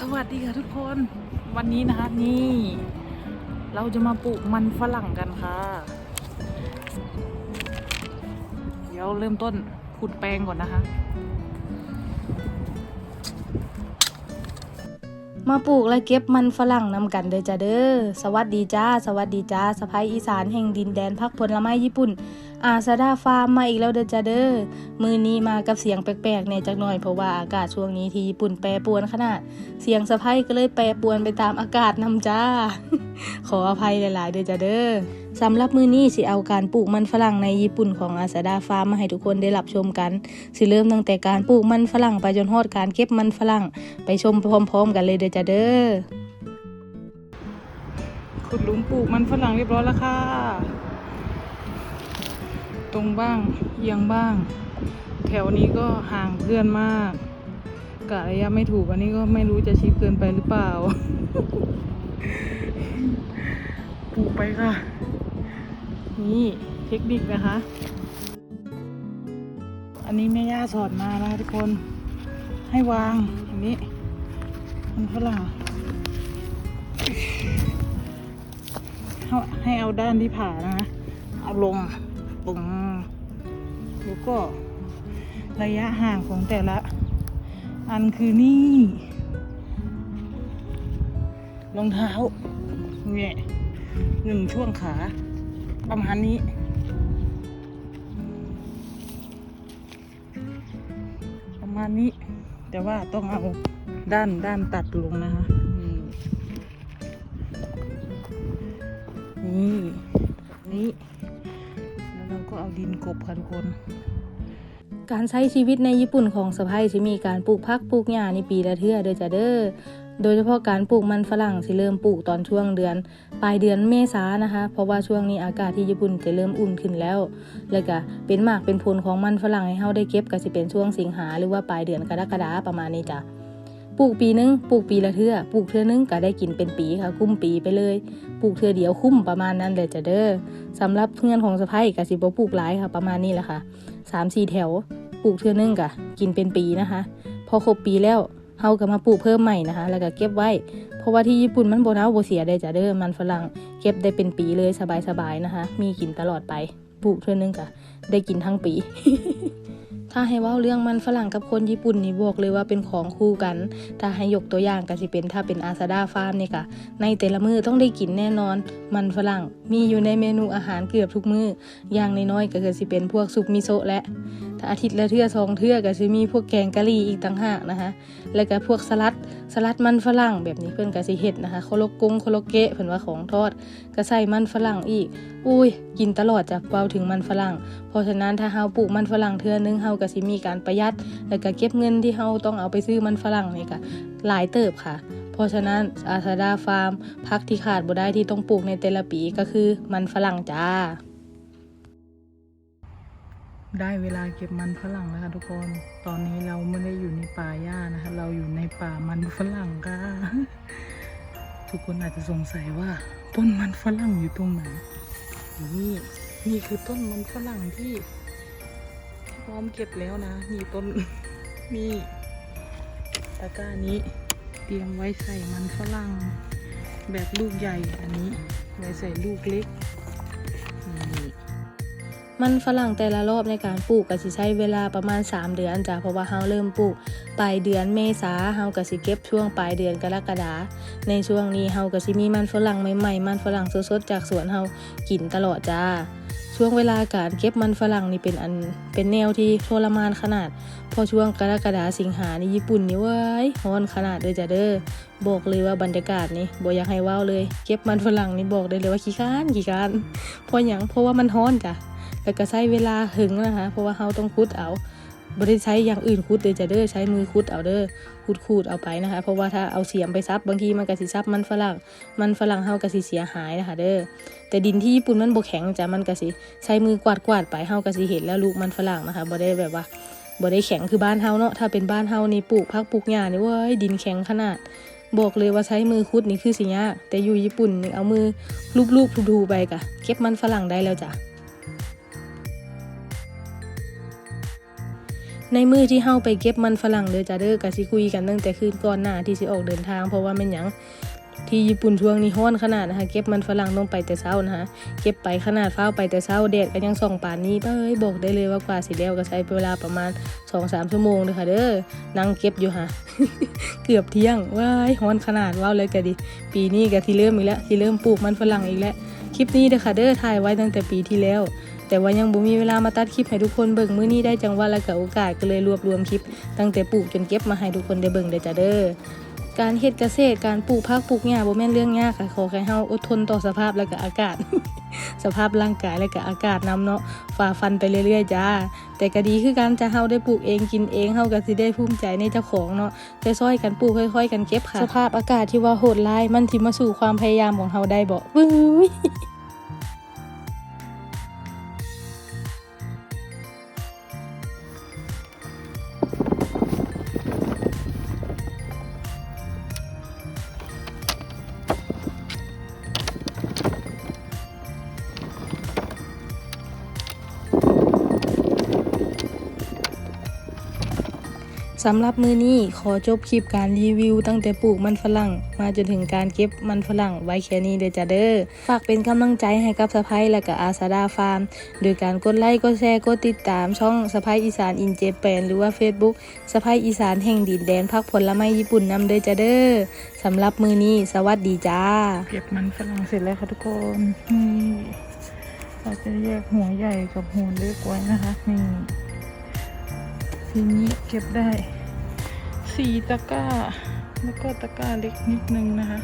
สวัสดีค่ะทุกคนวันนี้นะคะนี่ เราจะมาปลูกมันฝรั่งกันค่ะ เดี๋ยวเริ่มต้นขุดแปลงก่อนนะคะ มาปลูกและเก็บมันฝรั่งนำกันเด้อจ้าเด้อสวัสดีจ้า สวัสดีจ้าสะพายอีสานแห่งดินแดนพักผลไม้ญี่ปุ่นอาซาดาฟาร์มมาอีกแล้วเด้อจ้าเด้อมือนี้มากับเสียงแปลกๆในจักหน่อยเพราะว่าอากาศช่วงนี้ที่ญี่ปุ่นแปรปวนขนาด เสียงสะพายก็เลยแปรปวนไปตามอากาศนำจ้า ขออภัยหลายๆ เด้อจ้าเด้อสำหรับมือนี้สิเอาการปลูกมันฝรั่งในญี่ปุ่นของอาซาดาฟาร์มมาให้ทุกคนได้รับชมกัน สิเริ่มตั้งแต่การปลูกมันฝรั่งไปจนฮอดการเก็บมันฝรั่ง ไปชมพร้อม ๆ กันเลยเด้อจ้าเด้อขุดหลุมปลูกมันฝรั่งเรียบร้อยแล้วค่ะ ตรงบ้างเอียงบ้าง แถวนี้ก็ห่างเพื่อนมากกะระยะไม่ถูกอันนี้ก็ไม่รู้จะชิดเกินไปหรือเปล่าปลูกไปค่ะ นี่เทคนิคนะคะ อันนี้แม่ย่าสอนมานะคะทุกคน ให้วางอย่างนี้ มันฝรั่งให้ให้เอาด้านที่ผ่านะคะ เอาลง ตรงแล้วก็ระยะห่างของแต่ละ อันคือนี่รองเท้าเนี่ยหนึ่งช่วงขา ประมาณนี้ ประมาณนี้ แต่ว่าต้องเอาด้านด้านตัดลงนะคะนี่นี่แล้วเรา ก็เอาดินกบค่ะทุกคน การใช้ชีวิตในญี่ปุ่นของสะพ้ายสิมีการปลูกพักปลูกหญ้าในปีละเทื่อเด้อจ้าเด้อโดยเฉพาะการปลูกมันฝรั่งสิเริ่มปลูกตอนช่วงเดือน ปลายเดือนเมษานะคะ เพราะว่าช่วงนี้อากาศที่ญี่ปุ่นจะเริ่มอุ่นขึ้นแล้ว แล้วก็เป็นหมากเป็นผลของมันฝรั่งให้เฮาได้เก็บก็สิเป็นช่วงสิงหาหรือว่าปลายเดือนกรกฎาประมาณนี้จ้ะ ปลูกปีนึงปลูกปีละเทื่อปลูกเทื่อนึงก็ได้กินเป็นปีค่ะ คุ้มปีไปเลยปลูกเทื่อเดียวคุ้มประมาณนั้นเลยจะเด้อสำหรับเพื่อนของสะพ้ายก็สิบปลูกหลายค่ะประมาณนี้แหละค่ะสามสี่แถวปลูกเทื่อนึงก็กินเป็นปีนะคะ พอครบปีแล้วเฮาก็มาปลูกเพิ่มใหม่นะคะ แล้วก็เก็บไว้ เพราะว่าที่ญี่ปุ่นมันโบนาโบเสียได้จ้ะเด้อมันฝรั่งเก็บได้เป็นปีเลยสบายๆนะคะ มีกินตลอดไป ปลูกเทื่อนึงกะได้กินทั้งปี ถ้าให้ว่าเรื่องมันฝรั่งกับคนญี่ปุ่นนี่บอกเลยว่าเป็นของคู่กัน ถ้าให้ยกตัวอย่างก็สิเป็นถ้าเป็นอาซาดาฟาร์มนี่ค่ะในแต่ละมือต้องได้กินแน่นอน มันฝรั่งมีอยู่ในเมนูอาหารเกือบทุกมืออย่างน้อยๆก็คือสิเป็นพวกซุปมิโซะและถ้าอาทิตย์ละเทื่อสองเทื่อก็จะมีพวกแกงกะหรี่อีกต่างหากนะคะแล้วก็พวกสลัดสลัดมันฝรั่งแบบนี้เพื่อนก็สิเฮ็ดนะคะโคโลกุงโคโลเกะเพิ่นว่าของทอดก็ใส่มันฝรั่งอีก อุ้ย กินตลอดจากเปาถึงมันฝรั่ง เพราะฉะนั้นถ้าเฮาปลูกมันฝรั่งเทื่อนึงเฮาก็สิมีการประหยัด แล้วก็เก็บเงินที่เฮาต้องเอาไปซื้อมันฝรั่งนี่ก็หลายเติบค่ะ เพราะฉะนั้นอาซาดาฟาร์มพักที่ขาดบ่ได้ที่ต้องปลูกในแต่ละปีก็คือมันฝรั่งจ้า ได้เวลาเก็บมันฝรั่งแล้วค่ะทุกคน ตอนนี้เราไม่ได้อยู่ในป่าหญ้านะคะ เราอยู่ในป่ามันฝรั่งค่ะ ทุกคนอาจจะสงสัยว่า ต้นมันฝรั่งอยู่ตรงไหน นี่นี่คือต้นมันฝรั่งที่พร้อมเก็บแล้วนะ นี่ต้นนี่ตะกร้านี้ เตรียมไว้ใส่มันฝรั่ง แบบลูกใหญ่อันนี้ ไว้ใส่ลูกเล็ก มันฝรั่งแต่ละรอบในการปลูกก็สิใช้เวลาประมาณ 3 เดือนจ้ะเพราะว่าเฮาเริ่มปลูกปลายเดือนเมษาเฮาก็สิเก็บช่วงปลายเดือนกรกฎาในช่วงนี้เฮาก็สิมีมันฝรั่งใหม่ๆ มันฝรั่งสดๆจากสวนเฮากินตลอดจ้าช่วงเวลาการเก็บมันฝรั่งนี่เป็นอันเป็นแนวที่ทรมานขนาด พอช่วงกรกฎาสิงหานี่ญี่ปุ่นนี่เว้ยร้อนขนาดเลยจ้ะเด้อบอกเลยว่าบรรยากาศนี่บ่อยากให้ว้าวเลย เก็บมันฝรั่งนี่บอกได้เลยว่าขี้ค้านขี้ค้านเพราะหยังเพราะว่ามันร้อนจ้ะ แล้วก็ใช้เวลาหึงนะคะ เพราะว่าเราต้องคุดเอาบริใช้อย่างอื่นคุดเลยจะเด้อใช้มือคุดเอาเด้อคุดคูดเอาไปนะคะ เพราะว่าถ้าเอาเสียมไปซับบางทีมันก็สิซับมันฝรั่งมันฝรั่งเฮาก็สิเสียหายนะคะเด้อแต่ดินที่ญี่ปุ่นมันบ่แข็งจ้ะมันก็สิใช้มือกวาดกวาดๆไปเฮาก็สิเห็นแล้วลูกมันฝรั่งนะคะบ่ได้แบบว่าบ่ได้แข็งคือบ้านเฮาเนาะถ้าเป็นบ้านเฮานี่ปลูกพักปลูกหญ้านี่เว้ยดินแข็งขนาด บอกเลยว่าใช้มือคุดนี่คือสิยากแต่อยู่ญี่ปุ่นนี่เอามือลูบๆถูๆไปกะเก็บมันฝรั่งได้แล้วจ้ะ ในมือที่เฮาไปเก็บมันฝรั่งเด้อจ้าเด้อก็สิคุยกันตั้งแต่คืนก่อนหน้าที่สิออกเดินทาง เพราะว่าแม่นหยังที่ญี่ปุ่นช่วงนี้ร้อนขนาดนะคะเก็บมันฝรั่งต้องไปแต่เช้านะคะเก็บไปขนาดฟ้าไปแต่เช้าแดดก็ยังส่องป่านนี้เอ้ยบอกได้เลยว่ากว่าสิแล้วก็ใช้เวลาประมาณ2-3ชั่วโมงเด้อค่ะเด้อนั่งเก็บอยู่ค่ะเกือบเที่ยงว้ายร้อนขนาดว้าวเลยก็ดิปีนี้ก็ที่เริ่มอีกแล้วที่เริ่มปลูกมันฝรั่งอีกแล้วคลิปนี้เด้อค่ะเด้อถ่ายไว้ตั้งแต่ปีที่แล้ว แต่ว่ายังบ่มีเวลามาตัดคลิปให้ทุกคนเบิ่งมื้อนี้ได้จังหวะและก็โอกาสก็เลยรวบรวมคลิป ตั้งแต่ปลูกจนเก็บมาให้ทุกคนได้เบิ่งได้อจ้ะเด้อการเฮ็ดเกษตรการปลูกผักปลูกหญ้าบ่แม่นเรื่องยากค่ะขอแค่เฮาอดทนต่อสภาพและก็อากาศ สภาพร่างกายและก็อากาศนำเนาะฝ่าฟันไปเรื่อยๆจ้า แต่ก็ดีคือการจะเฮาได้ปลูกเองกินเองเฮาก็สิได้ภูมิใจในเจ้าของเนาะค่อยๆกันปลูกค่อยๆ กันเก็บค่ะ สภาพอากาศที่ว่าโหดร้ายมันสิมาสู่ความพยายามของเฮาได้บ่บึ้ย สำหรับมือนี้ขอจบคลิปการรีวิวตั้งแต่ปลูกมันฝรั่ง มาจนถึงการเก็บมันฝรั่งไว้แค่นี้เดอจ้าเด้อฝากเป็นกำลังใจให้กับสะพายและก็อาซาดาฟาร์ม โดยการกดไลค์กดแชร์กดติดตามช่องสะพายอีสานอินเจแปนหรือว่า Facebook สะพายอีสานแห่งดินแดนพักผลไม้ญี่ปุ่นนำเดอจ้าเด้อสำหรับมือนี้สวัสดีจ้า เก็บมันฝรั่งเสร็จแล้วค่ะทุกคนนี่เราจะแยกหัวใหญ่กับหัวเล็กไว้นะคะนี่ทีนี้เก็บได้ สี่ตะกร้า แล้วก็ตะกร้าเล็กนิดนึงนะคะ